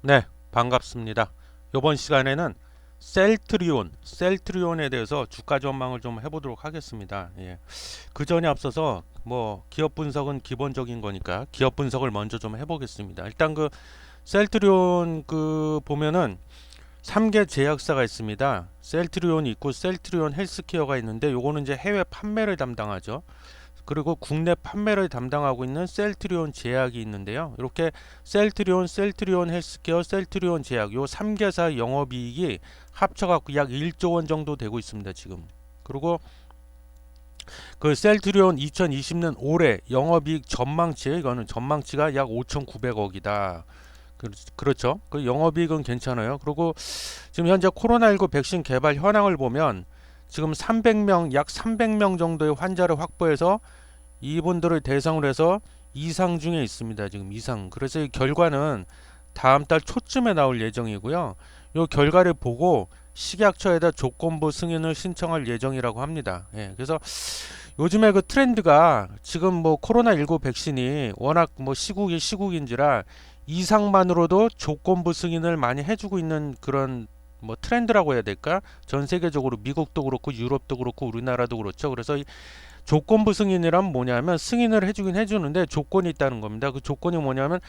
네, 반갑습니다. 이번 시간에는 셀트리온, 셀트리온에 대해서 주가 전망을 좀 해보도록 하겠습니다. 예. 그 전에 앞서서 뭐 기업 분석은 기본적인 거니까 기업 분석을 먼저 좀 해보겠습니다. 일단 그 셀트리온 그 보면은 3개 제약사가 있습니다. 셀트리온 있고 셀트리온 헬스케어가 있는데 요거는 이제 해외 판매를 담당하죠. 그리고 국내 판매를 담당하고 있는 셀트리온 제약이 있는데요. 이렇게 셀트리온, 셀트리온 헬스케어, 셀트리온 제약 요 3개사 영업이익이 합쳐갖고 약 1조 원 정도 되고 있습니다. 지금. 그리고 그 셀트리온 2020년 올해 영업이익 전망치 이거는 전망치가 약 5,900억이다. 그, 그렇죠. 그 영업이익은 괜찮아요. 그리고 지금 현재 코로나19 백신 개발 현황을 보면 지금 300명 약 300명 정도의 환자를 확보해서 이분들을 대상으로 해서 이상 중에 있습니다. 지금 이상. 그래서 이 결과는 다음 달 초쯤에 나올 예정이고요. 이 결과를 보고 식약처에다 조건부 승인을 신청할 예정이라고 합니다. 예, 그래서 요즘에 그 트렌드가 지금 뭐 코로나19 백신이 워낙 뭐 시국이 시국인지라 이상만으로도 조건부 승인을 많이 해주고 있는 그런 뭐 트렌드라고 해야 될까? 전 세계적으로 미국도 그렇고 유럽도 그렇고 우리나라도 그렇죠. 그래서 이 조건부 승인이란 뭐냐면 승인을 해주긴 해주는데 조건이 있다는 겁니다. 그 조건이 뭐냐면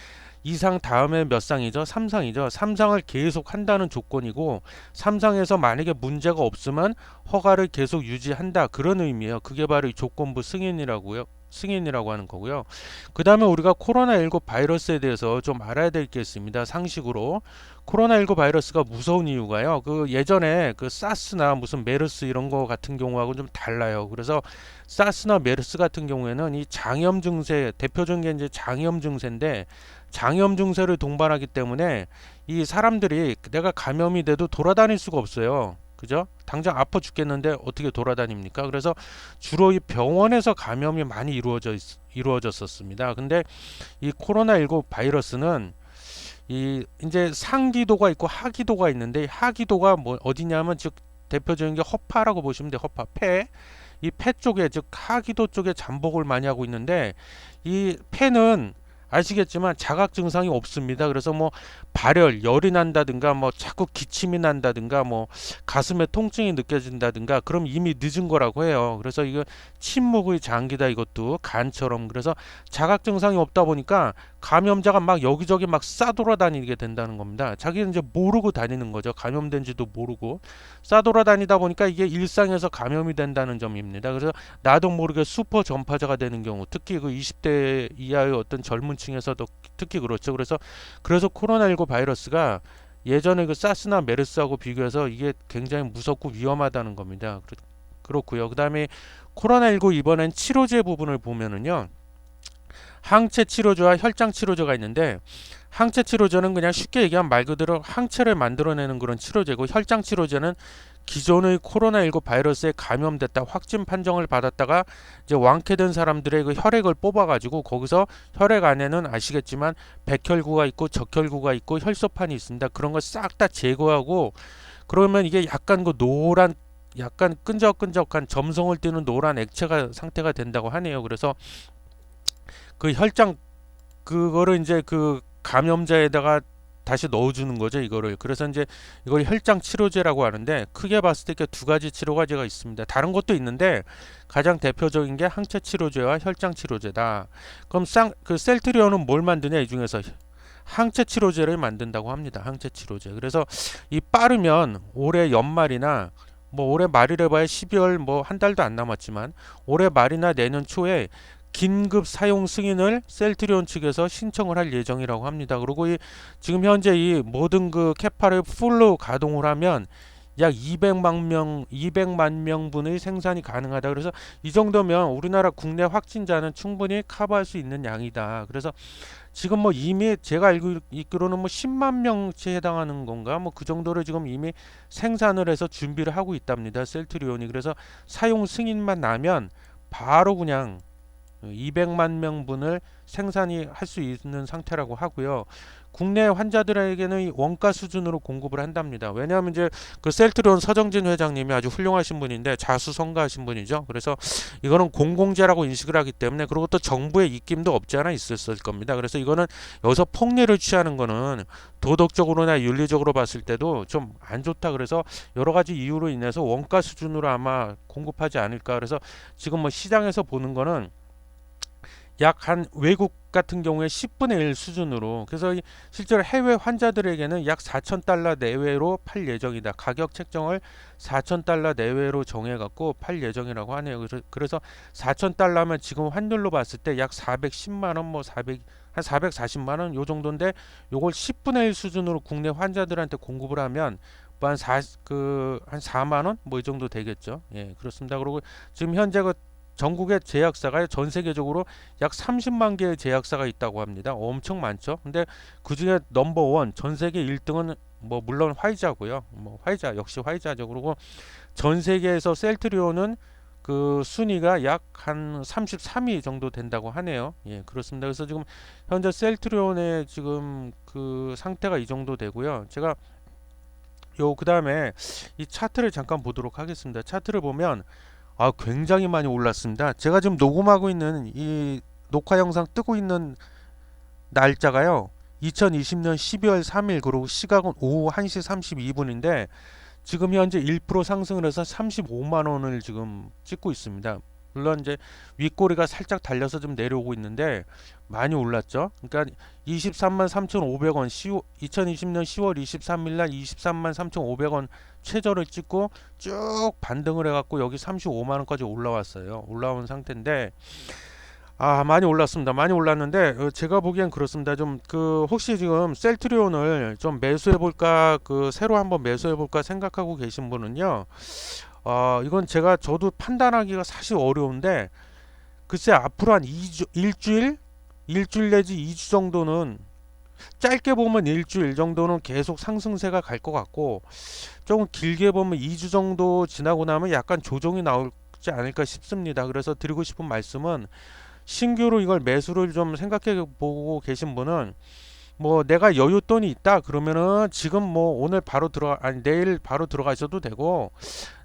이상 다음에 몇 상이죠? 3상이죠. 3상을 계속 한다는 조건이고 3상에서 만약에 문제가 없으면 허가를 계속 유지한다. 그런 의미예요. 그게 바로 이 조건부 승인이라고요. 승인이라고 하는 거고요. 그 다음에 우리가 코로나19 바이러스에 대해서 좀 알아야 될 게 있습니다. 상식으로. 코로나19 바이러스가 무서운 이유가요. 그 예전에 그 사스나 무슨 메르스 이런 거 같은 경우하고 좀 달라요. 그래서 사스나 메르스 같은 경우에는 이 장염 증세, 대표적인 게 이제 장염 증세인데 장염 증세를 동반하기 때문에 이 사람들이 내가 감염이 돼도 돌아다닐 수가 없어요. 그죠? 당장 아파 죽겠는데 어떻게 돌아다닙니까? 그래서 주로 이 병원에서 감염이 많이 이루어져 있, 이루어졌었습니다. 근데 이 코로나19 바이러스는 이 이제 상기도가 있고 하기도가 있는데 하기도가 뭐 어디냐면 즉 대표적인 게 허파라고 보시면 돼요. 허파 폐. 이 폐 쪽에 즉 하기도 쪽에 잠복을 많이 하고 있는데 이 폐는 아시겠지만 자각 증상이 없습니다. 그래서 뭐 발열, 열이 난다든가 뭐 자꾸 기침이 난다든가 뭐 가슴에 통증이 느껴진다든가 그럼 이미 늦은 거라고 해요. 그래서 이거 침묵의 장기다 이것도 간처럼 그래서 자각 증상이 없다 보니까 감염자가 막 여기저기 막 싸돌아다니게 된다는 겁니다. 자기는 이제 모르고 다니는 거죠. 감염된지도 모르고 싸돌아다니다 보니까 이게 일상에서 감염이 된다는 점입니다. 그래서 나도 모르게 슈퍼 전파자가 되는 경우, 특히 그 20대 이하의 어떤 젊은 층에서도 특히 그렇죠. 그래서 그래서 코로나19 바이러스가 예전에 그 사스나 메르스하고 비교해서 이게 굉장히 무섭고 위험하다는 겁니다. 그렇고요. 그다음에 코로나19 이번엔 치료제 부분을 보면은요. 항체 치료제와 혈장 치료제가 있는데 항체 치료제는 그냥 쉽게 얘기하면 말 그대로 항체를 만들어내는 그런 치료제고 혈장 치료제는 기존의 코로나19 바이러스에 감염됐다 확진 판정을 받았다가 이제 완쾌된 사람들의 그 혈액을 뽑아가지고 거기서 혈액 안에는 아시겠지만 백혈구가 있고 적혈구가 있고 혈소판이 있습니다. 그런 걸 싹 다 제거하고 그러면 이게 약간 그 노란 약간 끈적끈적한 점성을 띠는 노란 액체가 상태가 된다고 하네요. 그래서 그 혈장 그거를 이제 그 감염자에다가 다시 넣어주는 거죠 이거를. 그래서 이제 이걸 혈장 치료제라고 하는데 크게 봤을 때 두 가지 치료제가 있습니다. 다른 것도 있는데 가장 대표적인 게 항체 치료제와 혈장 치료제다. 그럼 쌍, 그 셀트리온은 뭘 만드냐 이 중에서. 항체 치료제를 만든다고 합니다 항체 치료제. 그래서 이 빠르면 올해 연말이나 뭐 올해 말이래 봐야 12월 뭐 한 달도 안 남았지만 올해 말이나 내년 초에 긴급 사용 승인을 셀트리온 측에서 신청을 할 예정이라고 합니다. 그리고 이 지금 현재 이 모든 그 캐파를 풀로 가동을 하면 약 200만 명, 200만 명분의 생산이 가능하다. 그래서 이 정도면 우리나라 국내 확진자는 충분히 커버할 수 있는 양이다. 그래서 지금 뭐 이미 제가 알고 있기로는 뭐 10만 명치에 해당하는 건가 뭐 그 정도를 지금 이미 생산을 해서 준비를 하고 있답니다. 셀트리온이 그래서 사용 승인만 나면 바로 그냥 200만 명분을 생산이 할 수 있는 상태라고 하고요. 국내 환자들에게는 이 원가 수준으로 공급을 한답니다. 왜냐하면 이제 그 셀트리온 서정진 회장님이 아주 훌륭하신 분인데 자수성가하신 분이죠. 그래서 이거는 공공재라고 인식을 하기 때문에 그리고 또 정부의 입김도 없지 않아 있었을 겁니다. 그래서 이거는 여기서 폭리를 취하는 거는 도덕적으로나 윤리적으로 봤을 때도 좀 안 좋다. 그래서 여러 가지 이유로 인해서 원가 수준으로 아마 공급하지 않을까. 그래서 지금 뭐 시장에서 보는 거는 약 한 외국 같은 경우에 10분의 1 수준으로 그래서 이 실제로 해외 환자들에게는 약 4천 달러 내외로 팔 예정이다. 가격 책정을 4천 달러 내외로 정해 갖고 팔 예정이라고 하네요. 그래서 4천 달러면 지금 환율로 봤을 때 약 410만 원 뭐 400 한 440만 원 요 정도인데 요걸 10분의 1 수준으로 국내 환자들한테 공급을 하면 뭐한 4, 그한 4만 원 뭐 이 정도 되겠죠. 예, 그렇습니다. 그리고 지금 현재 그 전국의 제약사가 전 세계적으로 약 30만 개의 제약사가 있다고 합니다. 엄청 많죠. 근데 그 중에 넘버 원, 전 세계 1등은 뭐 물론 화이자고요. 뭐 화이자 역시 화이자죠. 그리고 전 세계에서 셀트리온은 그 순위가 약 한 33위 정도 된다고 하네요. 예, 그렇습니다. 그래서 지금 현재 셀트리온의 지금 그 상태가 이 정도 되고요. 제가 요 그다음에 이 차트를 잠깐 보도록 하겠습니다. 차트를 보면 아 굉장히 많이 올랐습니다. 제가 지금 녹음하고 있는 이 녹화 영상 뜨고 있는 날짜가요. 2020년 12월 3일 그리고 시각은 오후 1시 32분인데 지금 현재 1% 상승을 해서 35만 원을 지금 찍고 있습니다. 물론 이제 윗꼬리가 살짝 달려서 좀 내려오고 있는데 많이 올랐죠. 그러니까 23만 3,500원 2020년 10월 23일 날 23만 3,500원 최저를 찍고 쭉 반등을 해갖고 여기 35만 원까지 올라왔어요. 올라온 상태인데 아 많이 올랐습니다. 많이 올랐는데 어, 제가 보기엔 그렇습니다. 좀 그 혹시 지금 셀트리온을 좀 매수해 볼까 그 새로 한번 매수해 볼까 생각하고 계신 분은요. 어 이건 제가 저도 판단하기가 사실 어려운데 글쎄 앞으로 한 2주, 일주일 일주일 내지 2주 정도는 짧게 보면 일주일 정도는 계속 상승세가 갈 것 같고 조금 길게 보면 2주 정도 지나고 나면 약간 조정이 나오지 않을까 싶습니다. 그래서 드리고 싶은 말씀은 신규로 이걸 매수를 좀 생각해 보고 계신 분은 뭐 내가 여윳돈이 있다 그러면은 지금 뭐 오늘 바로 들어가 아니 내일 바로 들어가셔도 되고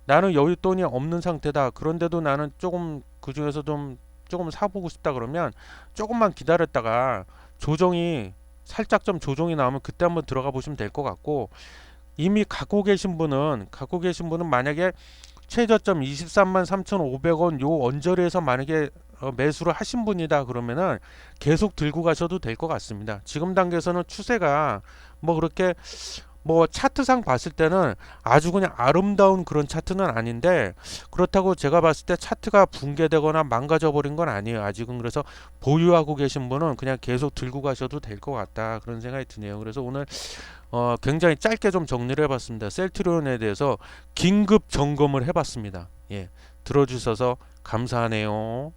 나는 여윳돈이 없는 상태다 그런데도 나는 조금 그 중에서 좀 조금 사보고 싶다 그러면 조금만 기다렸다가 조정이 살짝 좀 조정이 나오면 그때 한번 들어가 보시면 될 것 같고 이미 갖고 계신 분은 갖고 계신 분은 만약에 최저점 23만 3,500원 요 언저리에서 만약에 어, 매수를 하신 분이다 그러면은 계속 들고 가셔도 될 것 같습니다. 지금 단계에서는 추세가 뭐 그렇게 뭐 차트상 봤을 때는 아주 그냥 아름다운 그런 차트는 아닌데 그렇다고 제가 봤을 때 차트가 붕괴되거나 망가져 버린 건 아니에요. 아직은 그래서 보유하고 계신 분은 그냥 계속 들고 가셔도 될 것 같다 그런 생각이 드네요. 그래서 오늘 어 굉장히 짧게 좀 정리를 해봤습니다. 셀트리온에 대해서 긴급 점검을 해봤습니다. 예, 들어주셔서 감사하네요.